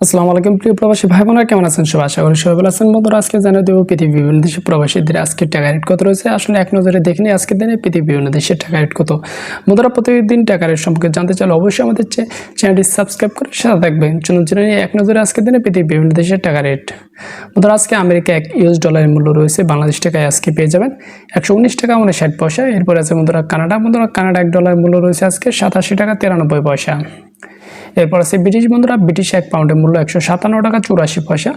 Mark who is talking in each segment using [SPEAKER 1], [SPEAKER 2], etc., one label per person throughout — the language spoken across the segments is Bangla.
[SPEAKER 1] আসসালামু আলাইকুম, প্রিয় প্রবাসী ভাই বোনেরা কেমন আছেন? সবাই আশা করি সবাই আছেন। বন্ধুরা, আজকে জানিয়ে দেবো পৃথিবীর বিভিন্ন দেশের প্রবাসীদের আজকে টাকা রেট কত রয়েছে। আসলে এক নজরে দেখে নিই, আজকের দিনে পৃথিবীর বিভিন্ন দেশের টাকা রেট কত। বন্ধুরা, প্রতিদিন টাকা রেট সম্পর্কে জানতে চাইলে অবশ্যই আমাদের চ্যানেলটি সাবস্ক্রাইব করে সাথে থাকবেন। চলুন জেনে নিই, এক নজরে আজকের দিনে পৃথিবীর বিভিন্ন দেশের টাকা রেট। বন্ধুরা, আজকে আমেরিকা এক ইউএস ডলারের মূল্য রয়েছে, বাংলাদেশ টাকায় আজকে পেয়ে যাবেন একশো উনিশ টাকা মানে ষাট পয়সা। এরপর আছে বন্ধুরা কানাডা। বন্ধুরা, কানাডা এক ডলারের মূল্য রয়েছে আজকে সাতাশি টাকা তিরানব্বই পয়সা। এরপর আছে ব্রিটিশ বন্ধুরা, ব্রিটিশ এক পাউন্ডের মূল্য একশো সাতান্ন টাকা, চুরাশি পয়সা।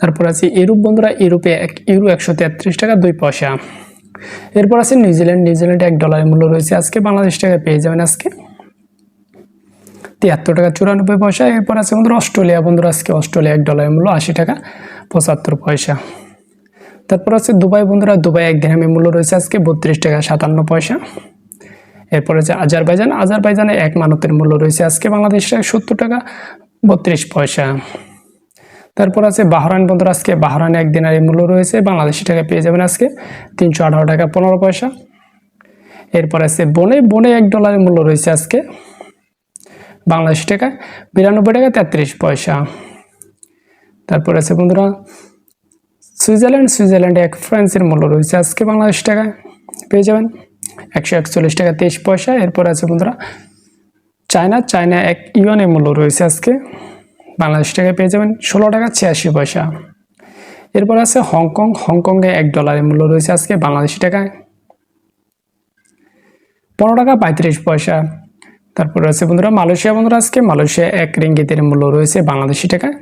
[SPEAKER 1] তারপর আছে ইউরোপ বন্ধুরা, ইউরোপে এক ইউরো একশো তেত্রিশ টাকা, দুই পয়সা। এরপর আছে নিউজিল্যান্ড নিউজিল্যান্ডে এক ডলারের মূল্য রয়েছে আজকে, বাংলাদেশ টাকা পেয়ে যাবেন আজকে। তিয়াত্তর টাকা, চুরানব্বই পয়সা। এরপর আছে বন্ধুরা, অস্ট্রেলিয়া বন্ধুরা, আজকে অস্ট্রেলিয়া এক ডলারের মূল্য আশি টাকা, পঁচাত্তর পয়সা। তারপর আছে দুবাই বন্ধুরা, দুবাই এক দিনের মূল্য রয়েছে আজকে, বত্রিশ টাকা, সাতান্ন পয়সা। এরপরে আছে আজারবাইজান, আজারবাইজানে এক মানতের মূল্য রয়েছে আজকে বাংলাদেশ টাকা সত্তর টাকা বত্রিশ পয়সা। তারপর আছে বাহরাইন বন্ধুরা আজকে বাহরাইনে এক দিনারের মূল্য রয়েছে, বাংলাদেশি টাকা পেয়ে যাবেন আজকে তিনশো আঠারো টাকা পনেরো পয়সা। এরপর আছে বনে বনে এক ডলারের মূল্য রয়েছে আজকে বাংলাদেশি টাকা, বিরানব্বই টাকা তেত্রিশ পয়সা। তারপর আছে বন্ধুরা, সুইজারল্যান্ড, সুইজারল্যান্ডে এক ফ্রান্সের মূল্য রয়েছে আজকে বাংলাদেশ টাকায় পেয়ে যাবেন। একশো একচল্লিশ টাকা তেইশ পয়সা। এরপর আছে বন্ধুরা, চায়না। চায়না এক ইউয়ানের মূল্য রয়েছে আজকে। বাংলাদেশ টাকায় পেয়ে যাবেন ষোলো টাকা ছিয়াশি পয়সা। এরপর আছে হংকং। হংকংয়ে এক ডলারের মূল্য রয়েছে আজকে বাংলাদেশি টাকায়। পনেরো টাকা পঁয়ত্রিশ পয়সা। তারপর আছে বন্ধুরা, মালয়েশিয়া। বন্ধুরা, আজকে মালয়েশিয়া এক রিঙ্গিতের মূল্য রয়েছে বাংলাদেশি টাকায়।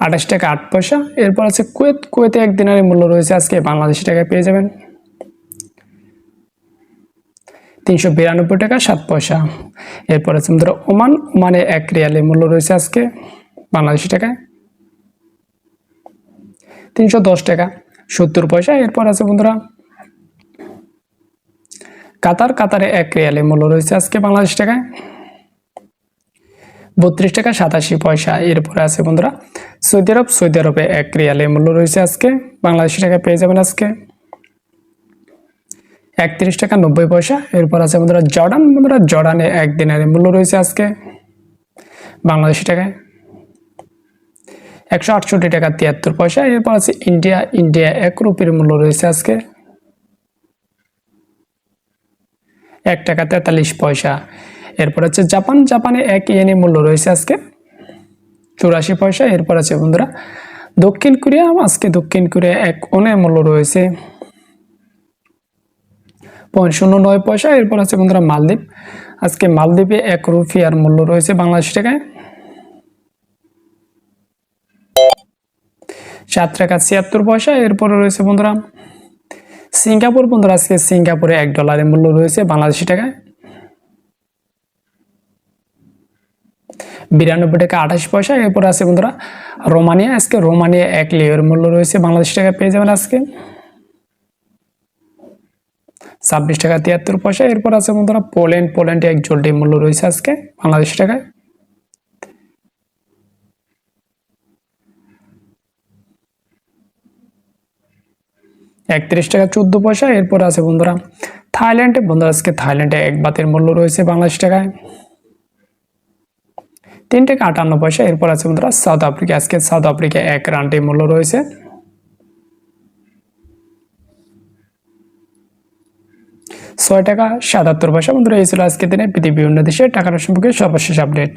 [SPEAKER 1] আঠাশ টাকা আট পয়সা। এরপর আছে কুয়েত। কুয়েতে এক দিনারের মূল্য রয়েছে আজকে বাংলাদেশি টাকায় পেয়ে যাবেন তিনশো বিরানব্বই টাকা, সাত পয়সা। এরপর আছে বন্ধুরা ওমান। ওমানে এক রিয়ালের মূল্য রয়েছে আজকে বাংলাদেশি টাকায়। তিনশো দশ টাকা, সত্তর পয়সা। এরপর আছে বন্ধুরা, কাতার। কাতারে এক রিয়ালের মূল্য রয়েছে আজকে বাংলাদেশ টাকায়। বত্রিশ টাকা, সাতাশি পয়সা। এরপরে আছে বন্ধুরা, সৌদি আরব। সৌদি আরবে এক রিয়ালের মূল্য রয়েছে আজকে। বাংলাদেশি টাকা পেয়ে যাবেন আজকে। একত্রিশ টাকা নব্বই পয়সা। এরপর আছে বন্ধুরা জর্ডান। বন্ধুরা জর্ডানে এক দিনের মূল্য রয়েছে আজকে বাংলাদেশি টাকায়। একশো আটষট্টি টাকা তিয়াত্তর পয়সা। এরপর আছে ইন্ডিয়া। ইন্ডিয়া এক রুপির মূল্য রয়েছে আজকে এক টাকা তেতাল্লিশ পয়সা। এরপর আছে জাপান। জাপানে এক ইয়েনে মূল্য রয়েছে আজকে চুরাশি পয়সা। এরপর আছে বন্ধুরা দক্ষিণ কোরিয়া। আজকে দক্ষিণ কোরিয়া এক ওনের মূল্য রয়েছে শূন্য নয় পয়সা, এরপর আছে বন্ধুরা মালদ্বীপ। আজকে মালদ্বীপে এক রুপিয়ার মূল্য রয়েছে বাংলাদেশ টাকায়। সাত টাকা ছিয়াত্তর পয়সা, এরপরে রয়েছে বন্ধুরা সিঙ্গাপুর। বন্ধুরা আজকে সিঙ্গাপুরে এক ডলারের মূল্য রয়েছে বাংলাদেশি টাকায়। বিরানব্বই টাকা আঠাশ পয়সা, এরপর আছে বন্ধুরা রোমানিয়া। আজকে রোমানিয়া এক লিওর মূল্য রয়েছে বাংলাদেশ টাকা পেয়ে যাবেন আজকে। ছাব্বিশ টাকা তিয়াত্তর পয়সা। এরপর আছে বন্ধুরা, পোল্যান্ড। পোল্যান্ডে এক জোল্ডি মূল্য রয়েছে আজকে বাংলাদেশ টাকায়। একত্রিশ টাকা চোদ্দ পয়সা। এরপর আছে বন্ধুরা, থাইল্যান্ডে। বন্ধুরা, আজকে থাইল্যান্ডে এক বাতের মূল্য রয়েছে বাংলাদেশ টাকায়। তিন টাকা আটান্ন পয়সা। এরপর আছে বন্ধুরা, সাউথ আফ্রিকা। আজকে সাউথ আফ্রিকা এক রানটি মূল্য রয়েছে। ছয় টাকা সাতাত্তর পয়সা। বন্ধুরা, এই ছিল আজকে দিনে। পৃথিবীর অন্য দেশে টাকার সম্পর্কে সর্বশেষ আপডেট।